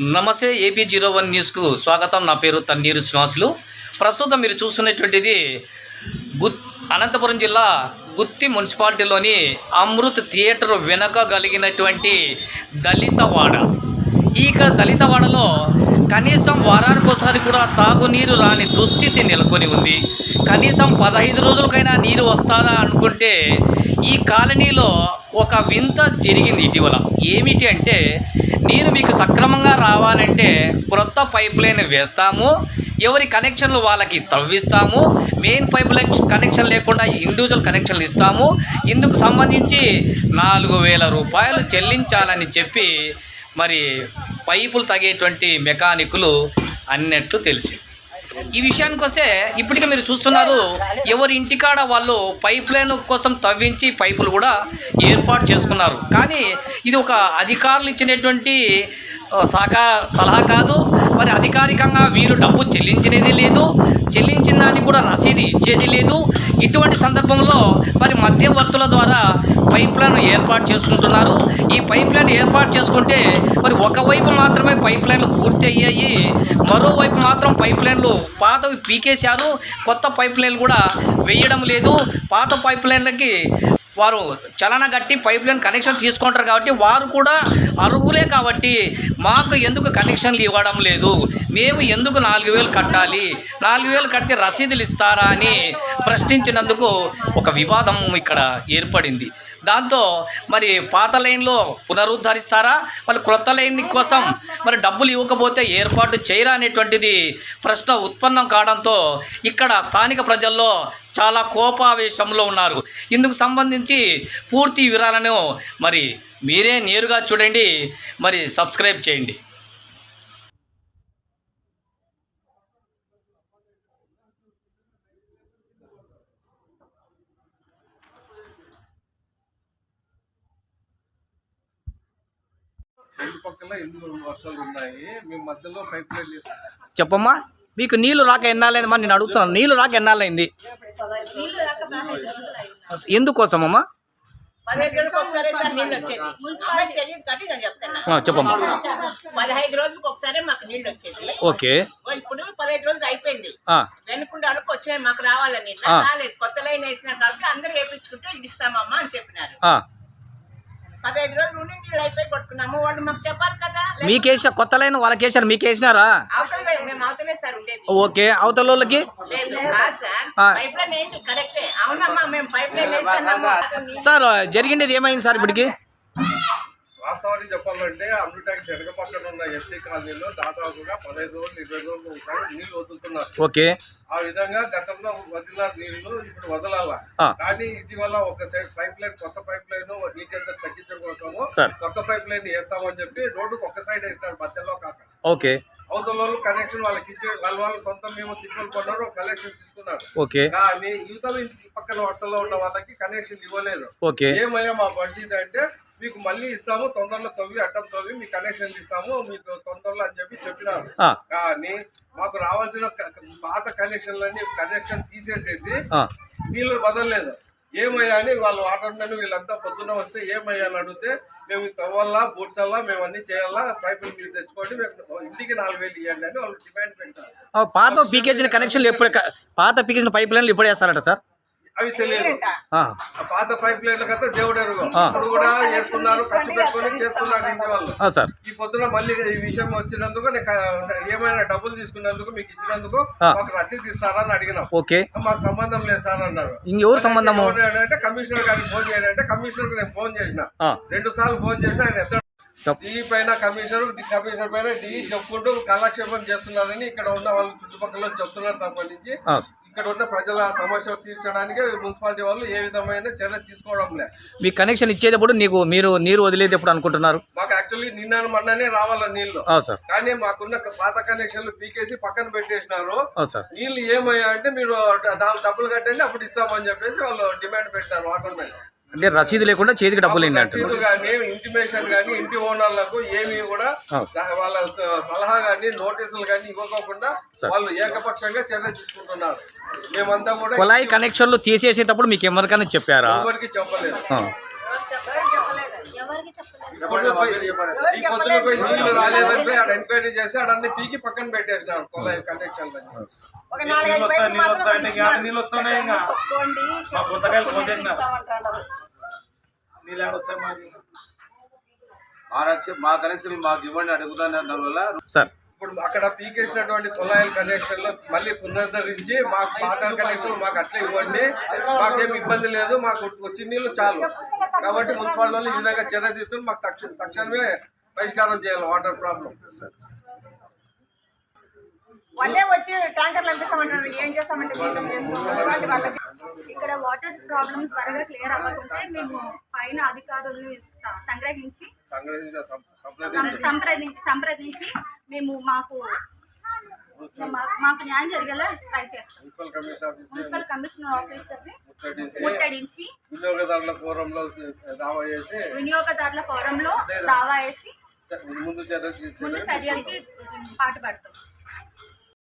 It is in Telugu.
నమస్తే ఏపీ జీరో వన్ న్యూస్కు స్వాగతం. నా పేరు తన్నీరు శ్రీనివాసులు. ప్రస్తుతం మీరు చూస్తున్నటువంటిది గుత్ అనంతపురం జిల్లా గుత్తి మున్సిపాలిటీలోని అమృత్ థియేటర్ వెనక కలిగినటువంటి దళితవాడ. ఈ దళితవాడలో కనీసం వారానికోసారి కూడా తాగునీరు రాని దుస్థితి నెలకొని ఉంది. కనీసం పదహైదు రోజులకైనా నీరు వస్తుందా అనుకుంటే ఈ కాలనీలో ఒక వింత జరిగింది ఇటీవల. ఏమిటి అంటే నీరు మీకు సక్రమంగా రావాలంటే క్రొత్త పైప్ లైన్ వేస్తాము ఎవరి కనెక్షన్లు వాళ్ళకి తవ్విస్తాము మెయిన్ పైప్ లైన్ కనెక్షన్ లేకుండా ఇండివిజువల్ కనెక్షన్లు ఇస్తాము. ఇందుకు సంబంధించి నాలుగు వేల రూపాయలు చెల్లించాలని చెప్పి మరి పైపులు తగేటువంటి మెకానికులు అన్నట్లు తెలిసింది. ఈ విషయానికి వస్తే ఇప్పటికే మీరు చూస్తున్నారు ఎవరి ఇంటికాడ వాళ్ళు పైప్ లైన్ కోసం తవ్వించి పైపులు కూడా ఏర్పాటు చేసుకున్నారు. కానీ ఇది ఒక అధికారులు ఇచ్చినటువంటి సహకా సలహా కాదు. మరి అధికారికంగా వీరు డబ్బు చెల్లించినది లేదు. చెల్లించిన దానికి కూడా రసీదు ఇచ్చేది లేదు. ఇటువంటి సందర్భంలో మరి మధ్యవర్తుల ద్వారా పైప్ లైన్ ఏర్పాటు చేసుకుంటున్నారు. ఈ పైప్ లైన్ ఏర్పాటు చేసుకుంటే మరి ఒకవైపు మాత్రమే పైప్ లైన్లు పూర్తి అయ్యాయి. మరోవైపు మాత్రం పైప్ లైన్లు పాతవి పీకేశారు. కొత్త పైప్ లైన్లు కూడా వేయడం లేదు. పాత పైప్ లైన్లకి వారు చలన గట్టి పైప్ లైన్ కనెక్షన్ తీసుకుంటారు కాబట్టి వారు కూడా అర్హులే కాబట్టి మాకు ఎందుకు కనెక్షన్లు ఇవ్వడం లేదు? మేము ఎందుకు నాలుగు వేలు కట్టాలి? నాలుగు వేలు కడితే రసీదులు ఇస్తారా అని ప్రశ్నించినందుకు ఒక వివాదం ఇక్కడ ఏర్పడింది. దాంతో మరి పాత లైన్లో పునరుద్ధరిస్తారా? మరి క్రొత్త లైన్ కోసం మరి డబ్బులు ఇవ్వకపోతే ఏర్పాటు చేయరా అనేటువంటిది ప్రశ్న ఉత్పన్నం కావడంతో ఇక్కడ స్థానిక ప్రజల్లో చాలా కోపావేశంలో ఉన్నారు. ఇందుకు సంబంధించి పూర్తి వివరాలను మరి మీరే నేరుగా చూడండి మరి సబ్స్క్రైబ్ చేయండి. రెండు పక్కల ఎన్ని వర్షాలు ఉన్నాయి. మేము మధ్యలో లైన్ చెప్పమ్మా. మీకు నీళ్ళు రాక ఎన్నాళ్ళైందమ్మా నేను అడుగుతున్నాను. నీళ్ళు రాక అయింది ఎందుకోసమమ్మా చెప్పమ్మా. పదహైదు రోజులకు ఒకసారి మాకు నీళ్ళు వచ్చేది. ఓకే. ఇప్పుడు పదహైదు రోజులు అయిపోయింది. ఆ, వెనుకుంటే అడుగు వచ్చినాయి మాకు రావాలని. రాలేదు. కొత్త లైన్ వేసినారు కాబట్టి అందరూ వేయించుకుంటే ఇస్తామమ్మా అని చెప్పినారు. పదహైదు రోజులు ఉండి నీళ్ళు అయిపోయి కొట్టుకున్నాము వాళ్ళు మాకు చెప్పాలి కదా. మీకేసా కొత్త లైన్ వాళ్ళకేసారు మీకేసినారా? అవతల లైన్ మేము అవతలే సార్ ఉండేది. ఓకే అవతల వాళ్ళకి? సార్. ఆ. పైప్ లైన్ ఏంటి? కరెక్టే. అవునమ్మా మేము పైప్ లైన్ వేస్తున్నాము సార్ జరిగిండేది ఏమైంది సార్ ఇప్పటికి? వాస్తవానికి చెప్పాలంటే అమృటాకి వెనక పక్కన ఉన్న ఎస్సీ కాలనీలో దాదాపుగా పదహైదు రోజులు ఇరవై రోజులు ఒకసారి నీళ్ళు వదులుతున్నారు. ఓకే. ఆ విధంగా గతంలో వదిలిన నీళ్ళు ఇప్పుడు వదలాల. కానీ ఇటీవల ఒక సైడ్ పైప్ లైన్ కొత్త పైప్ లైన్ నీటి తగ్గించడం కోసము. కొత్త పైప్ లైన్ వేస్తామని చెప్పి రోడ్డుకు ఒక సైడ్ వేసినారు మధ్యలో కాక. ఓకే. అవతల వాళ్ళు కనెక్షన్ వాళ్ళకి ఇచ్చే వాళ్ళ వాళ్ళు సొంతం మేము తిప్పులు కొన్నారు కనెక్షన్ తీసుకున్నారు. ఓకే. కానీ యువతల ఇంటి పక్కన వరుసలో ఉన్న వాళ్ళకి కనెక్షన్ ఇవ్వలేదు. ఓకే. ఏమయ్యా మా పరిస్థితి అంటే మీకు మళ్ళీ ఇస్తాము తొందరలో తవ్వి అడ్డం తవ్వి మీకు కనెక్షన్ ఇస్తాము మీకు తొందరలో అని చెప్పి చెప్పినారు. కానీ మాకు రావాల్సిన పాత కనెక్షన్లన్నీ కనెక్షన్ తీసేసేసి ఆ, నీళ్ళు బదలలేదు ఏమయ్యా అని వాళ్ళు వాటర్ వీళ్ళంతా పొద్దున్న వస్తే ఏమయ్యా అని అడిగితే మేము తవ్వాలా బూడ్చల్లా మేము అన్ని చేయాలా పైపులు మీరు తెచ్చుకోండి మేము ఇంటికి నాలుగు వేలు ఇవ్వండి అని వాళ్ళు డిమాండ్ పెట్టారు పాత పీకేసిన కనెక్షన్లు ఎప్పుడు పాత పీకేసిన పైప్ లైన్లు ఎప్పుడు వేస్తారట సార్? అవి తెలియదు. ఆ, ఆ పాత పైప్ లైన్ల కదా దేవుడు ఎరుగు ఆ. ఇప్పుడు కూడా చేసుకున్నారు ఖర్చు పెట్టుకొని చేసుకున్నారు ఇంటి వాళ్ళు. ఆ, సార్. ఈ పొద్దున మళ్ళీ ఈ విషయం వచ్చినందుకు నేను ఏమైనా డబ్బులు తీసుకున్నందుకు మీకు ఇచ్చినందుకు. మాకు రసీదు ఇస్తారా అని అడిగినాం. ఓకే. మాకు సంబంధం లేదు సార్ అన్నారు. ఇంకెవరు సంబంధము? ఎవరు అంటే కమిషనర్ గారికి ఫోన్ చేయండి అంటే కమిషనర్ నేను ఫోన్ చేసిన. రెండు సార్లు ఫోన్ చేసిన ఆయన ఎత్త చెప్- డి పైన కమిషనర్ కమిషనర్ పైన డి చెప్పుకుంటూ కాలక్షేపం చేస్తున్నారని ఇక్కడ ఉన్న వాళ్ళు చుట్టుపక్కల చెప్తున్నారు తప్ప నుంచి. ఇక్కడ ఉన్న ప్రజల సమస్య తీర్చడానికి మున్సిపాలిటీ వాళ్ళు ఏ విధమైన చర్య తీసుకోవడం లేదు. మీ కనెక్షన్ ఇచ్చేటప్పుడు నీకు మీరు నీరు వదిలేది ఎప్పుడు అనుకుంటున్నారు? మాకు యాక్చువల్లీ నిన్న మొన్ననే రావాల నీళ్ళు. సార్. కానీ మాకున్న పాత కనెక్షన్లు పీకేసి పక్కన పెట్టేసినారు. నీళ్ళు ఏమయ్యా అంటే మీరు డబ్బులు కట్టండి అప్పుడు ఇస్తామని చెప్పేసి వాళ్ళు డిమాండ్ పెట్టారు వాటర్ మీద అంటే రసీదు లేకుండా చేతికి డబ్బులు రసీదు కానీ ఇంటిమేషన్ కానీ ఇంటి ఓనర్లకు ఏమి కూడా వాళ్ళ సలహా కానీ నోటీసులు కానీ ఇవ్వకోకుండా. వాళ్ళు ఏకపక్షంగా చర్య తీసుకుంటున్నారు. మేమంతా కూడా కుళాయి కనెక్షన్లు తీసేసేటప్పుడు మీకు ఎవరికైనా చెప్పారా? ఎవరికి చెప్పలేదు. ఈ పొద్దున పోయి నీళ్ళు రాలేదని ఆడ ఎంక్వైరీ చేసి ఆడన్ని పీకి పక్కన పెట్టేసినారు కొలాయి కనెక్షన్ ఒక నాలుగైదు నీళ్ళు మాత్రం వస్తున్నాయి ఇంకా. మా పుస్తకాలు. నీళ్ళు వస్తాయి మాకు? మా కనెక్షన్ మాకు ఇవ్వండి అడుగుతాను దానివల్ల. సార్. ఇప్పుడు అక్కడ పీకేసినటువంటి కుళాయిల కనెక్షన్లో మళ్ళీ పునరుద్ధరించి మాకు పాత కనెక్షన్ మాకు అట్లా ఇవ్వండి. మాకేం ఇబ్బంది లేదు మాకు వచ్చి నీళ్ళు చాలు. కాబట్టి మున్సిపాలిటీ వాళ్ళు ఈ విధంగా చర్య తీసుకొని మాకు తక్ష తక్షణమే పరిష్కారం చేయాలి వాటర్ ప్రాబ్లం. వాళ్ళే వచ్చి ట్యాంకర్లు పంపిస్తామంటారు ఏం చేస్తామంటే ఏం చేస్తాం మున్సిపాలిటీ వాళ్ళకి ఇక్కడ వాటర్ ప్రాబ్లం త్వరగా క్లియర్ అవ్వకుంటే మేము పైన అధికారుల్ని సంగ్రహించి సంప్రదించి సంప్రదించి మేము మాకు మాకు న్యాయం జరిగేలా ట్రై చేస్తాం. మున్సిపల్ కమిషనర్ ఆఫీసర్ని ముట్టడించి వినియోగదారుల ఫోరంలో దావా చేసి వినియోగదారుల ఫోరంలో దావా వేసి ముందు చర్య ముందు చర్య చర్యలకి పాటుపడతాం.